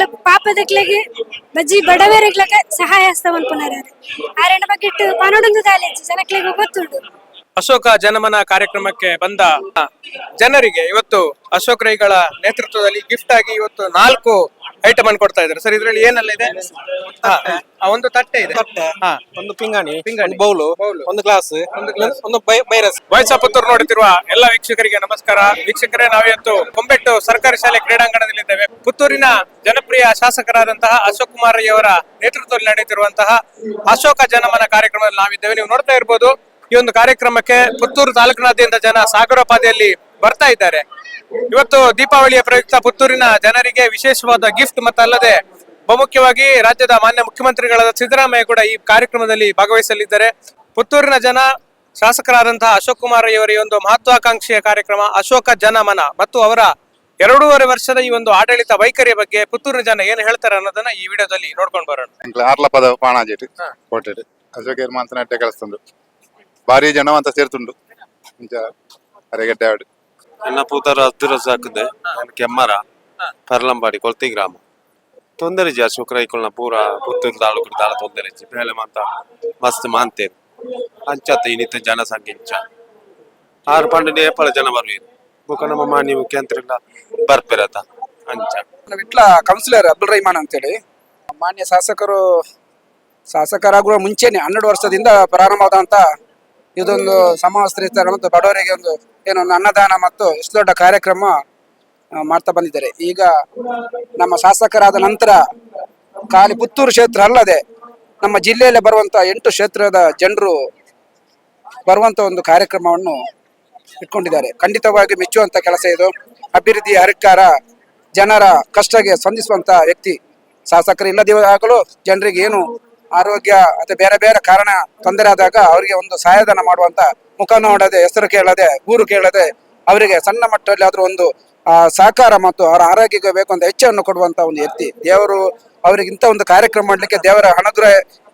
ಇಕ್ಲ ಪಾಪದಕ್ಲೆಗೆ ಬಜ್ಜಿ ಬಡವರಿಗ್ಲಕ ಸಹಾಯ ಹಸ್ತವನ್ ಪುನರಾರೆ ಆರೆಂಡ ಬಕೆಟ್ ಪನೊಡೊಂದು ಕಾಲೇಜು ಜನಕ್ಲೆಗೆ ಗೊತ್ತುಂಡು ಅಶೋಕ ಜನಮನ ಕಾರ್ಯಕ್ರಮಕ್ಕೆ ಬಂದ ಜನರಿಗೆ ಇವತ್ತು ಅಶೋಕ್ ರೈಗಳ ನೇತೃತ್ವದಲ್ಲಿ ಗಿಫ್ಟ್ ಆಗಿ ಇವತ್ತು ನಾಲ್ಕು ಐಟಮ್ ಅನ್ನು ಕೊಡ್ತಾ ಇದ್ದಾರೆ. ಸರ್ ಇದ್ರಲ್ಲಿ ಏನೆಲ್ಲ ಇದೆ? ಹಾ, ಆ, ಒಂದು ತಟ್ಟೆ ಇದೆ. ಹಾ. ಒಂದು ಪಿಂಗಾಣಿ ಪಿಂಗಾಣಿ. ಬೌಲು. ಒಂದು ಗ್ಲಾಸ್ ಒಂದು ಬೈರಸ್. ವಾಯ್ಸ್ ಆಫ್ ಪುತ್ತೂರು ನೋಡುತ್ತಿರುವ ಎಲ್ಲ ವೀಕ್ಷಕರಿಗೆ ನಮಸ್ಕಾರ. ವೀಕ್ಷಕರೇ ನಾವಿವತ್ತು ಕೊಂಬೆಟ್ಟು ಸರ್ಕಾರಿ ಶಾಲೆ ಕ್ರೀಡಾಂಗಣದಲ್ಲಿದ್ದೇವೆ. ಪುತ್ತೂರಿನ ಜನಪ್ರಿಯ ಶಾಸಕರಾದಂತಹ ಅಶೋಕ್ ಕುಮಾರ್ ಅವರ ನೇತೃತ್ವದಲ್ಲಿ ನಡೆಯುತ್ತಿರುವಂತಹ ಅಶೋಕ ಜನಮನ ಕಾರ್ಯಕ್ರಮದಲ್ಲಿ ನಾವಿದ್ದೇವೆ. ನೀವು ನೋಡ್ತಾ ಇರ್ಬೋದು ಈ ಒಂದು ಕಾರ್ಯಕ್ರಮಕ್ಕೆ ಪುತ್ತೂರು ತಾಲೂಕಿನಾದ್ಯಂತ ಜನ ಸಾಗರೋಪಾದಿಯಲ್ಲಿ ಬರ್ತಾ ಇದ್ದಾರೆ. ಇವತ್ತು ದೀಪಾವಳಿಯ ಪ್ರಯುಕ್ತ ಪುತ್ತೂರಿನ ಜನರಿಗೆ ವಿಶೇಷವಾದ ಗಿಫ್ಟ್ ಮತ್ತಲ್ಲದೆ ಬಹುಮುಖ್ಯವಾಗಿ ರಾಜ್ಯದ ಮಾನ್ಯ ಮುಖ್ಯಮಂತ್ರಿಗಳಾದ ಸಿದ್ದರಾಮಯ್ಯ ಕೂಡ ಈ ಕಾರ್ಯಕ್ರಮದಲ್ಲಿ ಭಾಗವಹಿಸಲಿದ್ದಾರೆ. ಪುತ್ತೂರಿನ ಜನ ಶಾಸಕರಾದಂತಹ ಅಶೋಕ್ ಕುಮಾರ್ ಅವರ ಈ ಒಂದು ಮಹತ್ವಾಕಾಂಕ್ಷೆಯ ಕಾರ್ಯಕ್ರಮ ಅಶೋಕ ಜನಮನ ಮತ್ತು ಅವರ ಎರಡೂವರೆ ವರ್ಷದ ಈ ಒಂದು ಆಡಳಿತ ವೈಖರಿಯ ಬಗ್ಗೆ ಪುತ್ತೂರಿನ ಜನ ಏನು ಹೇಳ್ತಾರೆ ಅನ್ನೋದನ್ನ ಈ ವಿಡಿಯೋದಲ್ಲಿ ನೋಡ್ಕೊಂಡು ಬರೋಣ. ಆರ್ಲಪದ ಪಾಣಾಜಿಟ್ಟು ಕೋಟೆಡ್ ಅಶೋಕೇರ್ ಮಾತನಾಟ್ಯ ಕಳಿಸ್ತುಂಡು ಭಾರಿ ಜನ ಅಂತ ಸೇರ್ತುಂಡು ಅರೆಗಡ್ಡೆ ಆಡು. ನನ್ನ ಪೂತರ ಹತ್ತಿರ ಸಾಕಿದೆ. ನಾನು ಕೆಮ್ಮರ. ಪರ್ಲಂಬಾಡಿ ಕೊಳ್ತಿ ಗ್ರಾಮ. ತೊಂದರೆ ಜಾ ಶುಕ್ರ ರೈಕುಲ್ನ ಪೂರ ಪುತ್ತೂರು ತಾಲೂಕು ದಾಳ ತೊಂದರೆ ಜಿ ಬೇಲೆ ಮಾತ ಮಸ್ತ್ ಮಾಂತೇರು ಅಂಚತ್ತ ಇನ್ನಿತ ಜನಸಂಖ್ಯೆ ಇಂಚ ಆರು ಪಂಡ ನೇಪಾಳ ಜನ ಬರ್ವೀರು ಬುಕ ನಮ್ಮ ನೀವು ಮುಖ್ಯಮಂತ್ರಿ ಬರ್ಪಿರತ ಅಂಚ. ವಿಟ್ಲ ಕೌನ್ಸಿಲರ್ ಅಬ್ದುಲ್ ರಹಮಾನ್ ಅಂತೇಳಿ. ಮಾನ್ಯ ಶಾಸಕರು, ಶಾಸಕರಾಗುವ ಮುಂಚೆನೆ ಹನ್ನೆರಡು ವರ್ಷದಿಂದ ಪ್ರಾರಂಭವಾದಂತ ಇದೊಂದು ಸಮವಸ್ತ್ರ ಮತ್ತು ಬಡವರಿಗೆ ಒಂದು ಏನು ಅನ್ನದಾನ ಮತ್ತು ಇಷ್ಟು ದೊಡ್ಡ ಕಾರ್ಯಕ್ರಮ ಮಾಡ್ತಾ ಬಂದಿದ್ದಾರೆ. ಈಗ ನಮ್ಮ ಶಾಸಕರಾದ ನಂತರ ಖಾಲಿ ಪುತ್ತೂರು ಕ್ಷೇತ್ರ ಅಲ್ಲದೆ ನಮ್ಮ ಜಿಲ್ಲೆಯಲ್ಲಿ ಬರುವಂತಹ ಎಂಟು ಕ್ಷೇತ್ರದ ಜನರು ಬರುವಂತ ಒಂದು ಕಾರ್ಯಕ್ರಮವನ್ನು ಇಟ್ಕೊಂಡಿದ್ದಾರೆ. ಖಂಡಿತವಾಗಿ ಮೆಚ್ಚುವಂತ ಕೆಲಸ ಇದು. ಅಭಿವೃದ್ಧಿ, ಹರಿಕಾರ, ಜನರ ಕಷ್ಟಗೆ ಸ್ಪಂದಿಸುವಂತ ವ್ಯಕ್ತಿ ಶಾಸಕರು. ಇಲ್ಲದಿವಾಗಲೂ ಜನರಿಗೆ ಏನು ಆರೋಗ್ಯ ಅಥವಾ ಬೇರೆ ಬೇರೆ ಕಾರಣ, ತೊಂದರೆ ಆದಾಗ ಅವರಿಗೆ ಒಂದು ಸಹಾಯಧನ ಮಾಡುವಂತ ಮುಖ ನೋಡದೆ, ಹೆಸರು ಕೇಳದೆ, ಊರು ಕೇಳದೆ ಅವರಿಗೆ ಸಣ್ಣ ಮಟ್ಟದಲ್ಲಿ ಆದ್ರೂ ಒಂದು ಸಹಕಾರ ಮತ್ತು ಅವರ ಆರೋಗ್ಯಕ್ಕೆ ಬೇಕು ಹೆಚ್ಚನ್ನು ಕೊಡುವಂತ ಒಂದು ವ್ಯಕ್ತಿ. ದೇವರು ಅವರಿಗೆ ಇಂಥ ಒಂದು ಕಾರ್ಯಕ್ರಮ ಮಾಡಲಿಕ್ಕೆ ದೇವರ ಅನುಗ್ರಹ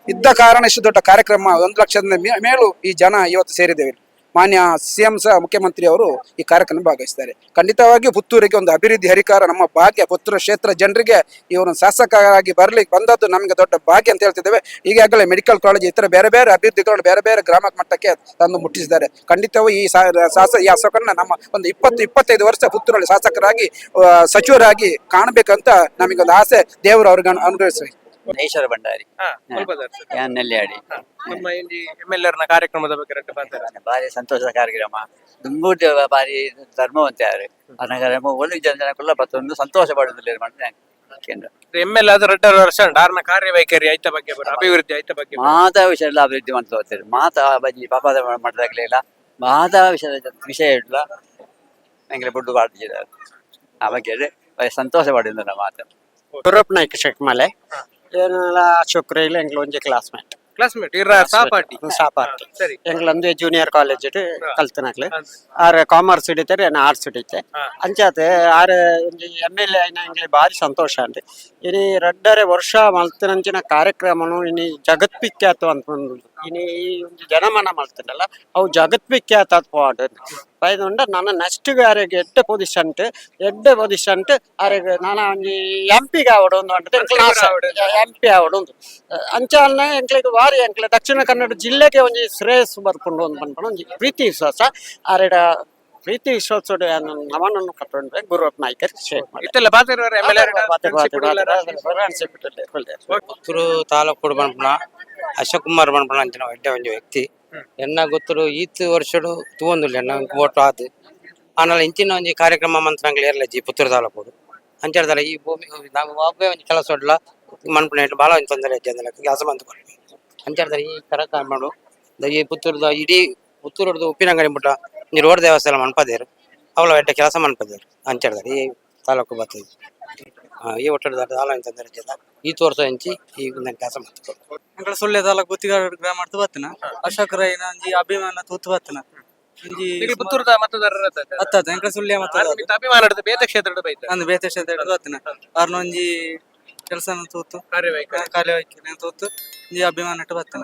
ಇದ್ದ ಕಾರಣ ಇಷ್ಟು ದೊಡ್ಡ ಕಾರ್ಯಕ್ರಮ ಒಂದು ಲಕ್ಷದಿಂದ ಮೇಲೂ ಈ ಜನ ಇವತ್ತು ಸೇರಿದ್ದೇವೆ. ಮಾನ್ಯ ಸಿಎಂ ಸಹ ಮುಖ್ಯಮಂತ್ರಿ ಅವರು ಈ ಕಾರ್ಯಕ್ರಮ ಭಾಗವಹಿಸ್ತಾರೆ. ಖಂಡಿತವಾಗಿ ಪುತ್ತೂರಿಗೆ ಒಂದು ಅಭಿವೃದ್ಧಿ ಹರಿಕಾರ, ನಮ್ಮ ಭಾಗ್ಯ, ಪುತ್ತೂರು ಕ್ಷೇತ್ರ ಜನರಿಗೆ ಇವರು ಶಾಸಕರಾಗಿ ಬರ್ಲಿಕ್ಕೆ ಬಂದದ್ದು ನಮಗೆ ದೊಡ್ಡ ಭಾಗ್ಯ ಅಂತ ಹೇಳ್ತಿದ್ದೇವೆ. ಈಗಾಗಲೇ ಮೆಡಿಕಲ್ ಕಾಲೇಜ್ ಇತರ ಬೇರೆ ಬೇರೆ ಅಭಿವೃದ್ಧಿಗಳು ಬೇರೆ ಬೇರೆ ಗ್ರಾಮ ಮಟ್ಟಕ್ಕೆ ತಂದು ಮುಟ್ಟಿಸಿದ್ದಾರೆ. ಖಂಡಿತವೂ ಈ ಶಾಸಕ ಶಾಸ, ಈ ಶಾಸಕರನ್ನ ನಮ್ಮ ಒಂದು ಇಪ್ಪತ್ತು, ಇಪ್ಪತ್ತೈದು ವರ್ಷ ಪುತ್ತೂರಲ್ಲಿ ಶಾಸಕರಾಗಿ ಸಚಿವರಾಗಿ ಕಾಣಬೇಕಂತ ನಮಗೊಂದು ಆಸೆ ದೇವರು ಅವ್ರಿಗೆ ಅನು- ಅನುಗ್ರಹಿಸಿ ಈಶ್ವರ ಭಂಡಾರಿ. ಹಾ, ಸ್ವಲ್ಪ ದಾರಿ ಸರ್. ಯಾನ್ ನೆಲ್ಯಾಡಿ. ನಮ್ಮ ಇಲ್ಲಿ ಎಂ ಎಲ್ನ ಕಾರ್ಯಕ್ರಮದ ಬಗ್ಗೆ ರೆಟ್ಟು ಬಂತಾರೆ ಬಾರಿ ಸಂತೋಷದ ಕಾರ್ಯಕ್ರಮ. ದುಂಬೂಟ ಬಾರಿ ಧರ್ಮವಂತ ಯಾರು ಅನಗರ ಒಂದು ಜನ ಜನಕ್ಕಲ್ಲ ಪ್ರತಿಯೊಂದು ಸಂತೋಷ ಪಡುವುದಿಲ್ಲ ಮಾಡ್ತೇನೆ ಕೇಂದ್ರ. ಎಂ ಎಲ್ ಆದ ರೆಡ್ಡ ವರ್ಷ ಆರ್ನ ಕಾರ್ಯವೈಖರಿ ಐತ ಬಗ್ಗೆ ಬರ ಅಭಿವೃದ್ಧಿ ಐತ ಬಗ್ಗೆ ಬರ. ಮಾತಾ ವಿಷಯ ಎಲ್ಲ ಅಭಿವೃದ್ಧಿ ಮಾಡ್ತಾರೆ ಹೋಗ್ತಾರೆ. ಮಾತಾ ಬಜ್ಜಿ ಪಾಪದ ಮಟ್ಟದಾಗಲಿಲ್ಲ ಮಾತಾ ವಿಷಯದ ವಿಷಯ ಇಲ್ಲ ನಂಗೆ ಬುಡ್ಡು ಮಾಡ್ತಿದ್ದಾರೆ ಆ ಬಗ್ಗೆ ಬಾರಿ ಸಂತೋಷ ಪಡಿದ್ರು ಮಾತು. ಯುರೋಪ್ ನಾಯ್ಕ ಶೆಕ್ಮಲೆ ಏನೆಲ್ಲ ಅಶೋಕ್ ರೈಲ್ ಎಂಗ್ಲ ಒಂಜಿ ಕ್ಲಾಸ್ಮೇಟ್ ಕ್ಲಾಸ್ಮೇಟ್ ಇರ ಸಾಪಾಟಿ. ಸಾಪಾಟಿ. ಸರಿ. ಎಂಗ್ಲಂದು ಜೂನಿಯರ್ ಕಾಲೇಜ್ ಕಲ್ತನಕ್ಲೆ. ಆರ್ ಕಾಮರ್ಸ್ ಹಿಡಿತಾರೆ ನಾನು ಆರ್ಟ್ಸ್ ಹಿಡಿತೆ. ಅಂಚಾತೆ ಆರ್ ಒಂಜಿ ಎಂ ಎಲ್ ಎ ಐನ ಎಂಗ್ಲೆ ಬಾರಿ ಸಂತೋಷ ಅಂತೆ. ಇನಿ ರಡ್ಡರೆ ವರ್ಷ ಮಲ್ತನಂಚಿನ ಕಾರ್ಯಕ್ರಮನು ಇನಿ ಜಗತ್ ವಿಖ್ಯಾತ ಅಂತ ಈ ಒಂದು ಜನಮನ ಮಾಡ್ತಾರಲ್ಲ ಅವು ಜಗತ್ ವಿಖ್ಯಾತ ಪಾಡ್ ಪೈದುಂಡ ನನ್ನ ನೆಕ್ಸ್ಟ್ ಆರೆಗೆ ಎಡ್ಡೆ ಪೊಸಿಷನ್ ಎಡ್ಡೆ ಪೊಸಿಷನ್ ಅರೆಗೆ ನಾನು ಎಂ ಪಿಗೆ ಆವಡು ಒಂದು ಅಂತ ಎಂ ಪಿ ಆವಡು ಒಂದು ಅಂಚಾಲ್ನ ಎಂಕ್ಲೆಗ್ ವಾರಿ ಎಂಕ್ಲೆ ದಕ್ಷಿಣ ಕನ್ನಡ ಜಿಲ್ಲೆಗೆ ಒಂಜಿ ಶ್ರೇಯಸ್ ಬರ್ಕೊಂಡು ಒಂದು ಬಂದ್ಕೊಂಡು ಒಂದು ಪ್ರೀತಿ ವಿಶ್ವಾಸ ಅರೆಡ ಪ್ರೀತಿ ವಿಶ್ವಾಸ ನಮನನ್ನು ಕಟ್ಟೊಂಡ್ರೆ ಗುರುವಪ್ಪ ನಾಯ್ಕರ್ ಶೇಕ್ ಮಾಡಿ ಇತ್ತೆಲ್ಲ ಬಾತಿರೋರು ಎಂ ಎಲ್ ಪುತ್ತೂರು ತಾಲೂಕು ಅಶೋಕ್ ಕುಮಾರ್ ಬಣ್ಪಣ ಅಂಚಿನ ಒಡ್ಡೆ ಒಂದು ವ್ಯಕ್ತಿ. ಎನ್ನ ಗೊತ್ತರು ಈತ್ ವರ್ಷಡು ತೂವೊಂದುಲ್ಲ ಎನ್ನ ಓಟು ಆದ್ ಆನಲ ಇಂಚಿನ ಒಂಜಿ ಕಾರ್ಯಕ್ರಮ ಮಂತ್ರ ಏರ್ಲ ಜಿ, ಪುತ್ತೂರು ತಾಲೂಕು ಅಂಚಾಡ್ದಲ್ಲ ಈ ಭೂಮಿ, ನಾವು ಒಬ್ಬೇ ಒಂದು ಕೆಲಸ ಒಡ್ಲ ಮನ್ಪಣ ಇಟ್ಟು ಭಾಳ ಒಂಜಿ ತೊಂದರೆ ಐತೆ ಅಂದ್ರೆ ಕೆಲಸ ಮಂತ್ ಕೊಡ್ಲಿ. ಈ ಕಾರ್ಯಕ್ರಮ ಮಾಡು ದ ಈ ಪುತ್ತೂರ್ದ ಇಡೀ ಪುತ್ತೂರದ್ದು ಉಪ್ಪಿನಂಗಡಿ ಮುಟ್ಟ ಈ ರೋಡ್ ದೇವಸ್ಥಾನ ಮನ್ಪದೇರು. ಅವಳ ಎಡ್ಡೆ ಕೆಲಸ ಮನ್ಪದೇರು ಅಂಚಾಡ್ದಲ್ಲ ಈ ತಾಲೂಕು ಬರ್ತದೆ ಈ ಒಟ್ಟಡ ದಾಲ ಅಂತಂದ್ರೆ ಇಜ್ಜದ ಈ ತೋರ್ಸ ಹಂಚಿ ಈ ನನ್ನ ಕೆಲಸ ಮಾಡ್ತಾರೆ ಅಂಕಡ ಸುಳ್ಳೆ ತಾಲೂಕು ಗುತ್ತಿಗಾರ ಗ್ರಾಮ ಮಾಡ್ತು ಬತ್ತನ? ಅಶೋಕ್ ರೈನ ಒಂಜಿ ಅಭಿಮಾನ ತೂತು ಬತ್ತನ? ಒಂಜಿ ಪುತ್ತೂರದ ಮತದಾರರ ಅತ್ತ ಅಂಕಡ ಸುಳ್ಯ ಮತದಾರ ಅಭಿಮಾನ ಬೇತ ಕ್ಷೇತ್ರ ಬೈತ? ಅಂದ್ ಬೇತ ಕ್ಷೇತ್ರ ಬತ್ತನ. ಅವ್ರನ್ನ ಒಂಜಿ ಕೆಲಸ ತೂತು. ಕಾರ್ಯವಾಹಿ. ಕಾರ್ಯವಾಹಿ. ತೂತು ಒಂಜಿ ಅಭಿಮಾನ ಇಟ್ಟು ಬತ್ತನ.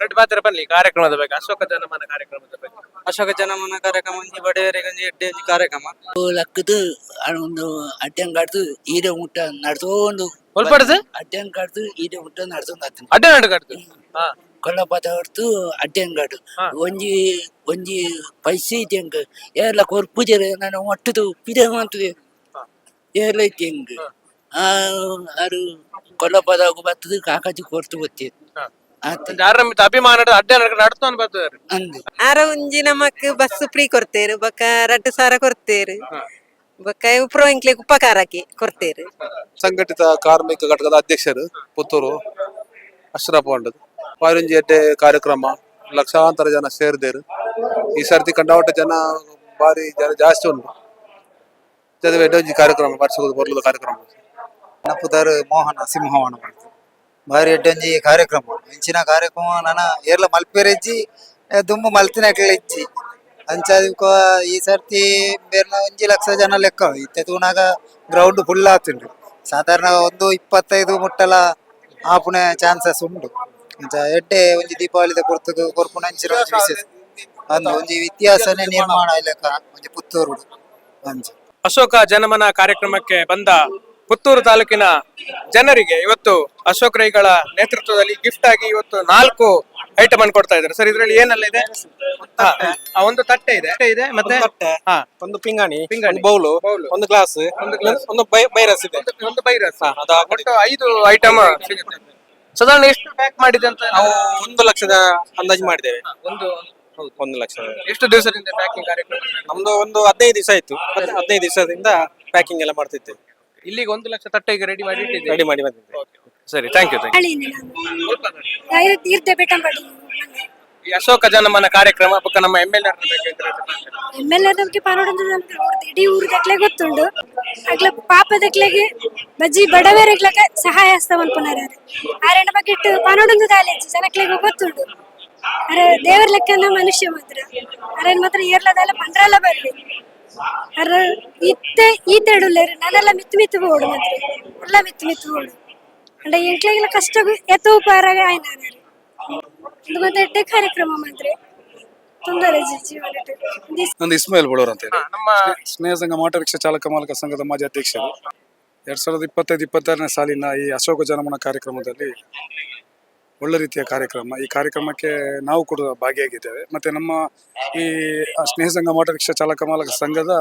ರೆಡ್ ಮಾತ್ರ ಬನ್ನಿ ಕಾರ್ಯಕ್ರಮದ ಬಗ್ಗೆ ಅಶೋಕ ಜನಮನ ಕಾರ್ಯಕ್ರಮದ ಬಗ್ಗೆ. ಅಶೋಕ ಜನಮನ ಕಾರ್ಯಕ್ರಮ ಒಂಜಿ ಬಡವರಿಗೆ ಒಂಜಿ ಎಡ್ಡೆ ಒಂಜಿ ಕಾರ್ಯಕ್ರಮ. ಲಕ್ಕದು ಒಂದು ಅಡ್ಡಂಗ್ ಕಾಡ್ದು ಈಡೆ ಊಟ ನಡ್ಸೋಂದು ಒಲ್ಪಡ್ದು ಅಡ್ಡಂಗ್ ಕಾಡ್ದು ಈಡೆ ಊಟ ನಡ್ಸೋಂದು ಆತನ ಅಡ್ಡ ನಡುಗಡ್ದು ಹಾ. ಕೊಲ್ಲಪದ ಹೊರತು ಅಡ್ಡಂಗ್ ಕಾಡು ಒಂಜಿ ಒಂಜಿ ಪೈಸೆ ಇದ್ದಂಗ ಎಲ್ಲ ಕೊರ್ ಪೂಜೆ ನಾನು ಒಟ್ಟದು ಪಿದೆ ಮಾಡ್ತದೆ. ಎಲ್ಲ ಇದ್ದಂಗ ಹಂಗ ಅದು ಕೊಲ್ಲಪದ ಬರ್ತದೆ ಕಾಕಾಜಿ ಕೊರ್ತು ಗೊತ್ತೇ ಹಾ. ಆತ ಅಭಿಮಾನ ಅಭಿಮಾನದ ಅಡ್ಡ ನಡ್ತೊಂದು ಬರ್ತಾರೆ ಆರ ಒಂಜಿ ನಮಕ್ ಬಸ್ ಫ್ರೀ ಕೊರ್ತೇರು ಬೊಕ್ಕ ರಡ್ಡು ಸಾವಿರ ಕೊರ್ತೇರು ಬೊಕ್ಕ ಉಪ್ರೋ ಇಂಕ್ಲೆಗ್ ಉಪಕಾರಕ್ಕೆ ಕೊರ್ತೇರು ಸಂಘಟಿತ ಕಾರ್ಮಿಕ ಘಟಕದ ಅಧ್ಯಕ್ಷರು ಪುತ್ತೂರು ಅಶ್ರಫ್ ಪಂಡದ್. ಪಾರಿಂಜಿ ಎಡ್ಡೆ ಕಾರ್ಯಕ್ರಮ ಲಕ್ಷಾಂತರ ಜನ ಸೇರಿದೇರು. ಈ ಸರ್ತಿ ಕಂಡಾವಟ ಜನ ಬಾರಿ ಜನ ಜಾಸ್ತಿ ಉಂಟು. ಜೊತೆ ಕಾರ್ಯಕ್ರಮ ವರ್ಷದ ಬರ್ಲದ ಕಾರ್ಯಕ್ರಮ. ನಪ್ಪುದಾರು ಮೋಹನ ಸಿಂಹವನ ಬಾರಿ ಎಡ್ಡೊಂಜಿ ಕಾರ್ಯಕ್ರಮ. ಇಂಚಿನ ಕಾರ್ಯಕ್ರಮ ನನ ಏರ್ಲ ಮಲ್ಪೆರೆಜ್ಜಿ ದುಂಬು ಮಲ್ತಿನಕ್ಲೆ ಇಜ್ಜಿ. ಅಂಚಾದಿಕ ಈ ಸರ್ತಿ ಬೇರ್ನ ಒಂಜಿ ಲಕ್ಷ ಜನ ಲೆಕ್ಕ. ಇತ್ತೆ ತೂನಾಗ ಗ್ರೌಂಡ್ ಫುಲ್ ಆತುಂಡು. ಸಾಧಾರಣ ಒಂದು ಇಪ್ಪತ್ತೈದು ಮುಟ್ಟಲ ಆಪುನೆ ಚಾನ್ಸಸ್ ಉಂಡು. ಅಂಚ ಎಡ್ಡೆ ಒಂಜಿ ದೀಪಾವಳಿದ ಕೊರ್ತುಗು ಕೊರ್ಪುನ ಅಂಚಿನ ಒಂಜಿ ವಿಶೇಷ. ಒಂಜಿ ನಿರ್ಮಾಣ ಲೆಕ್ಕ ಒಂಜಿ ಪುತ್ತೂರು ಅಂಚ. ಅಶೋಕ ಜನಮನ ಕಾರ್ಯಕ್ರಮಕ್ಕೆ ಬಂದ ಪುತ್ತೂರು ತಾಲೂಕಿನ ಜನರಿಗೆ ಇವತ್ತು ಅಶೋಕ್ ರೈಗಳ ನೇತೃತ್ವದಲ್ಲಿ ಗಿಫ್ಟ್ ಆಗಿ ಇವತ್ತು ನಾಲ್ಕು ಐಟಮ್ ಅನ್ನು ಕೊಡ್ತಾ ಇದ್ದಾರೆ. ಸರ್ ಇದರಲ್ಲಿ ಏನೆಲ್ಲ ಇದೆ? ಹಾ, ಆ, ಒಂದು ತಟ್ಟೆ ಇದೆ. ತಟ್ಟೆ ಇದೆ ಮತ್ತೆ ಹಾ. ಒಂದು ಪಿಂಗಾಣಿ ಪಿಂಗಾಣಿ, ಬೌಲು ಒಂದು ಗ್ಲಾಸ್ ಒಂದು ಬೈರಸ್ ಇದೆ. ಒಂದು- ಬೈರಸ್. ಅದು ಒಟ್ಟು ಐದು ಐಟಮ್ ಸಿಗುತ್ತೆ. ಸಾಧಾರಣ ಎಷ್ಟು ಪ್ಯಾಕ್ ಮಾಡಿದೆ ಅಂತ ನಾವು ಒಂದು ಲಕ್ಷದ ಅಂದಾಜು ಮಾಡಿದ್ದೇವೆ. ಒಂದು ಒಂದು ಲಕ್ಷ ಎಷ್ಟು ದಿವಸದಿಂದ ಪ್ಯಾಕಿಂಗ್ ಕಾರ್ಯಕ್ರಮ? ನಮ್ದು ಒಂದು ಹದಿನೈದು ದಿವಸ ಆಯ್ತು. ಹದ್- ಹದಿನೈದು ದಿವಸದಿಂದ ಪ್ಯಾಕಿಂಗ್ ಎಲ್ಲ ಮಾಡ್ತಿದ್ದೇವೆ. ಇಲ್ಲಿಗೆ ಒಂದು ಲಕ್ಷ ತಟ್ಟಿಗೆ ರೆಡಿ ಮಾಡಿ ಇಟ್ಟಿದ್ದೀವಿ. ರೆಡಿ ಮಾಡಿ ಬಂದಿದ್ದೆ ಸರಿ ಥ್ಯಾಂಕ್ ಯು ಥ್ಯಾಂಕ್ ಯು ನಾನು ಇರ್ದೆ ಬೆಟ್ಟಂಬಡಿ ಈ ಅಶೋಕ ಜನಮನ ಕಾರ್ಯಕ್ರಮ ಪಕ್ಕ ನಮ್ಮ ಎಂ ಎಲ್ ಎಂ ಎಲ್ ಎದಕ್ಕೆ ಪಾನೋಡೊಂದು ನಮ್ಗೆ ಅವ್ರದ್ದು ಇಡೀ ಊರ್ದಕ್ಲೆ ಗೊತ್ತುಂಡು ಅಗ್ಲ ಪಾಪದಕ್ಲೆಗೆ ಬಜ್ಜಿ ಬಡವರಿಗ್ಲಕ ಸಹಾಯ ಹಸ್ತ ಮನ್ಪುನಾರ ಬಗ್ಗೆ ಬಕೆಟ್ ಪಾನೋಡೊಂದು ಕಾಲೇಜ್ ಜನಕ್ಲೆಗೆ ಗೊತ್ತುಂಡು ಅರೆ ದೇವರ ಲೆಕ್ಕನ ಮನುಷ್ಯ ಮಾತ್ರ. ಅರೆ ಮಾತ್ರ ಏರ್ಲದಲ್ಲ ಪಂಡ್ರಲ್ಲ ಬರ್ಲಿ. ಅರೆ ಇತ್ತೆ ಈತೆಡುಲ್ಲೇರು ನಾನೆಲ್ಲ ಮಿತ್ತು ಮಿತ್ ಬೋಡು ಮಾತ್ರ. ಎಲ್ಲ ಮಿತ್ತು ಮಿತ್ ಬೋಡು ಅಂಡ ಎಂಕ್ಲೆಗೆಲ್ಲ ಕಷ್ಟ ಎತ್ತು ಉಪಹಾರ ಆಯ್ನ ಇದು ಮತ್ತೆ ಎಡ್ಡೆ ಕಾರ್ಯಕ್ರಮ ಮಾತ್ರ. ತೊಂದರೆ ನಂದು ಇಸ್ಮಾಯಿಲ್ ಬಡೋರ್ ಅಂತ ಹೇಳಿ. ನಮ್ಮ ಸ್ನೇಹ ಸಂಘ ಮೋಟಾರ್ ರಿಕ್ಷಾ ಚಾಲಕ ಮಾಲಕ ಸಂಘದ ಮಾಜಿ ಅಧ್ಯಕ್ಷರು. ಎರಡ್ ಸಾವಿರದ ಇಪ್ಪತ್ತೈದು ಇಪ್ಪತ್ತಾರನೇ ಸಾಲಿನ ಈ ಅಶೋಕ ಜನಮನ ಕಾರ್ಯಕ್ರಮದಲ್ಲಿ ಒಳ್ಳೆ ರೀತಿಯ ಕಾರ್ಯಕ್ರಮ. ಈ ಕಾರ್ಯಕ್ರಮಕ್ಕೆ ನಾವು ಕೂಡ ಭಾಗಿಯಾಗಿದ್ದೇವೆ. ಮತ್ತೆ ನಮ್ಮ ಈ ಸ್ನೇಹ ಸಂಘ ಮೋಟಾರ್ ರಿಕ್ಷಾ ಚಾಲಕ ಮಾಲಕ ಸಂಘದ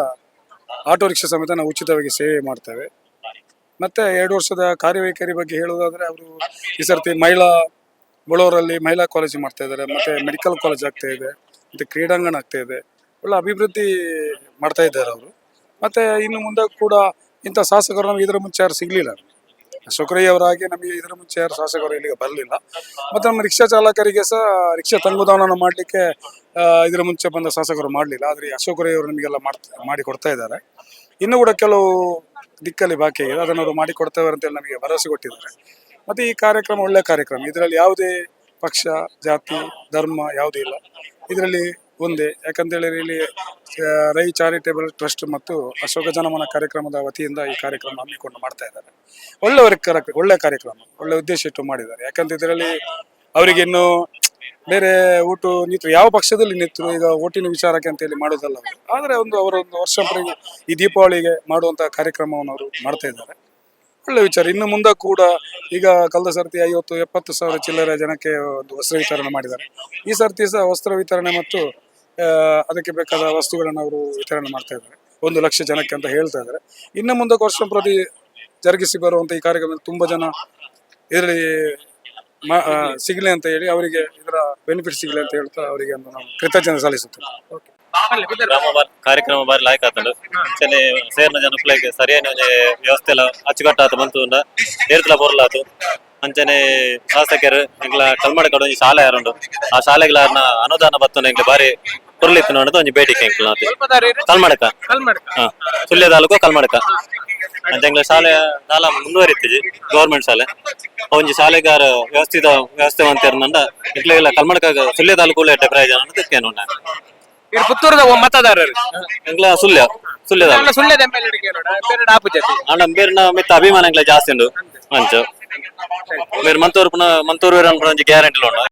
ಆಟೋ ರಿಕ್ಷಾ ಸಮೇತ ನಾವು ಉಚಿತವಾಗಿ ಸೇವೆ ಮಾಡ್ತೇವೆ. ಮತ್ತೆ ಎರಡು ವರ್ಷದ ಕಾರ್ಯವೈಖರಿ ಬಗ್ಗೆ ಹೇಳೋದಾದ್ರೆ ಅವರು ಈ ಸರ್ತಿ ಮಹಿಳಾ ಬಳೋರಲ್ಲಿ ಮಹಿಳಾ ಕಾಲೇಜ್ ಮಾಡ್ತಾ ಇದ್ದಾರೆ. ಮತ್ತೆ ಮೆಡಿಕಲ್ ಕಾಲೇಜ್ ಆಗ್ತಾ ಇದೆ. ಮತ್ತೆ ಕ್ರೀಡಾಂಗಣ ಆಗ್ತಾ ಇದೆ. ಒಳ್ಳೆ ಅಭಿವೃದ್ಧಿ ಮಾಡ್ತಾ ಇದ್ದಾರೆ ಅವರು. ಮತ್ತೆ ಇನ್ನು ಮುಂದೆ ಕೂಡ ಇಂಥ ಶಾಸಕರು ನಮಗೆ ಇದರ ಮುಂಚೆ ಯಾರು ಸಿಗ್ಲಿಲ್ಲ. ಅವರಾಗಿ ನಮಗೆ ಇದರ ಮುಂಚೆ ಯಾರು ಶಾಸಕರು ಇಲ್ಲಿಗೆ ಬರಲಿಲ್ಲ. ಮತ್ತೆ ನಮ್ಮ ರಿಕ್ಷಾ ಚಾಲಕರಿಗೆ ಸಹ ರಿಕ್ಷಾ ತಂಗುದಾನ ಮಾಡಲಿಕ್ಕೆ ಇದರ ಮುಂಚೆ ಬಂದ ಶಾಸಕರು ಮಾಡಲಿಲ್ಲ. ಆದರೆ ಅಶೋಕರಯ್ಯ ಅವರು ನಮಗೆಲ್ಲ ಮಾಡಿ ಕೊಡ್ತಾ ಇದ್ದಾರೆ. ಇನ್ನು ಕೂಡ ಕೆಲವು ದಿಕ್ಕಲ್ಲಿ ಬಾಕಿ ಇದೆ. ಅದನ್ನು ಅವರು ಮಾಡಿ ಕೊಡ್ತೇವೆ ಅಂತೇಳಿ ನಮಗೆ ಭರವಸೆ ಕೊಟ್ಟಿದ್ದಾರೆ. ಮತ್ತೆ ಈ ಕಾರ್ಯಕ್ರಮ ಒಳ್ಳೆಯ ಕಾರ್ಯಕ್ರಮ. ಇದರಲ್ಲಿ ಯಾವುದೇ ಪಕ್ಷ, ಜಾತಿ, ಧರ್ಮ ಯಾವುದೇ ಇಲ್ಲ. ಇದರಲ್ಲಿ ಒಂದೇ. ಯಾಕಂತ ಹೇಳಿದ್ರೆ ಇಲ್ಲಿ ರೈ ಚಾರಿಟೇಬಲ್ ಟ್ರಸ್ಟ್ ಮತ್ತು ಅಶೋಕ ಜನಮನ ಕಾರ್ಯಕ್ರಮದ ವತಿಯಿಂದ ಈ ಕಾರ್ಯಕ್ರಮ ಹಮ್ಮಿಕೊಂಡು ಮಾಡ್ತಾ ಇದ್ದಾರೆ. ಒಳ್ಳೆಯವರ ಒಳ್ಳೆ ಕಾರ್ಯಕ್ರಮ, ಒಳ್ಳೆ ಉದ್ದೇಶ ಇಟ್ಟು ಮಾಡಿದ್ದಾರೆ. ಯಾಕಂತ ಇದರಲ್ಲಿ ಅವರಿಗಿನ್ನು ಬೇರೆ ಊಟ ನಿಂತರು ಯಾವ ಪಕ್ಷದಲ್ಲಿ ನಿಂತರು, ಈಗ ಓಟಿನ ವಿಚಾರಕ್ಕೆ ಅಂತ ಹೇಳಿ ಮಾಡೋದಲ್ಲ ಆದರೆ ಒಂದು ಅವರೊಂದು ವರ್ಷ ಈ ದೀಪಾವಳಿಗೆ ಮಾಡುವಂತಹ ಕಾರ್ಯಕ್ರಮವನ್ನು ಅವರು ಮಾಡ್ತಾ ಇದ್ದಾರೆ. ಒಳ್ಳೆ ವಿಚಾರ. ಇನ್ನು ಮುಂದೆ ಕೂಡ ಈಗ ಕಳೆದ ಸರ್ತಿ ಐವತ್ತು, ಎಪ್ಪತ್ತು ಸಾವಿರ ಚಿಲ್ಲರೆ ಜನಕ್ಕೆ ಒಂದು ವಸ್ತ್ರ ವಿತರಣೆ ಮಾಡಿದ್ದಾರೆ. ಈ ಸರ್ತಿ ಸಹ ವಸ್ತ್ರ ವಿತರಣೆ ಮತ್ತು ಅದಕ್ಕೆ ಬೇಕಾದ ವಸ್ತುಗಳನ್ನು ಅವರು ವಿತರಣೆ ಮಾಡ್ತಾ ಇದ್ದಾರೆ. ಒಂದು ಲಕ್ಷ ಜನಕ್ಕೆ ಅಂತ ಹೇಳ್ತಾ ಇದ್ದಾರೆ. ಇನ್ನು ಮುಂದೆ ವರ್ಷ ಪ್ರತಿ ಜರುಗಿಸಿ ಬರುವಂಥ ಈ ಕಾರ್ಯಕ್ರಮದಲ್ಲಿ ತುಂಬಾ ಜನ ಇದರಲ್ಲಿ ಸಿಗ್ಲಿ ಅಂತ ಹೇಳಿ ಅವರಿಗೆ ಇದರ ಬೆನಿಫಿಟ್ ಸಿಗಲಿ ಅಂತ ಹೇಳ್ತಾ ಅವರಿಗೆ ನಾವು ಕೃತಜ್ಞತೆ ಸಲ್ಲಿಸುತ್ತೇವೆ. ಕಾರ್ಯಕ್ರಮ ಬಾರಿ ಲಾಯ್ಕ್ ಆತಂಡು. ಅಂಚನೆ ಸೇರ್ನ ಜನಕ್ಲೆಗ್ ಸರಿಯಾದ ವ್ಯವಸ್ಥೆ ಎಲ್ಲ ಅಚ್ಚುಕಟ್ಟಾತು, ಬಂತು ಏರ್ತಲ ಬೊರ್ಲಾತು. ಅಂಚನೆ ಶಾಸಕರು ಎಂಗ್ಲ ಕಲ್ಮಡ ಕಡೆ ಒಂಜಿ ಶಾಲೆ ಆರುಂಡು ಆ ಶಾಲೆಗಳ ಅನುದಾನ ಬತ್ತನ ಬಾರಿ ಕುರ್ಲಿತ್ತು ಅನ್ನೋದು ಒಂಜಿ ಬೇಡಿಕೆ ಎಂಕ್ಲ ನಾತು ಕಲ್ಮಡಕ. ಹಾ ಸುಳ್ಯ ತಾಲೂಕು ಕಲ್ಮಡಕ. ಅಂತ ಎಂಗ್ಲ ಶಾಲೆ ದಾಲ ಮುಂದುವರಿತಿಜಿ ಗೌರ್ಮೆಂಟ್ ಶಾಲೆ. ಒಂಜಿ ಶಾಲೆಗಾರ ವ್ಯವಸ್ಥಿತ ವ್ಯವಸ್ಥೆ ಅಂತಿರ್ನಂದ ಇಟ್ಲೇ ಇಲ್ಲ ಕಲ್ಮಡಕ ಸುಳ್ಯ ತಾಲೂಕು ಎಡ್ಡೆ ಪ್ರಯೋಜನ ಅನ್ನೋದು ಇವ್ರು ಪುತ್ತೂರದ ಮತದಾರರು? ಎಂಗ್ಲ ಸುಳ್ಯ ಸುಳ್ಯದ ಸುಳ್ಯದ ಅಣ್ಣ ಬೇರೆ ಮಿತ್ತ ಅಭಿಮಾನ ಎಂಗ್ಲ ಜಾಸ್ತಿ ಉಂಡು ಅಂಚು. ಬೇರೆ ಮಂತೂರು ಪುನಃ ಮಂತೂರು ಒಂಜಿ ಗ್ಯಾರಂಟಿ ಉಂಡು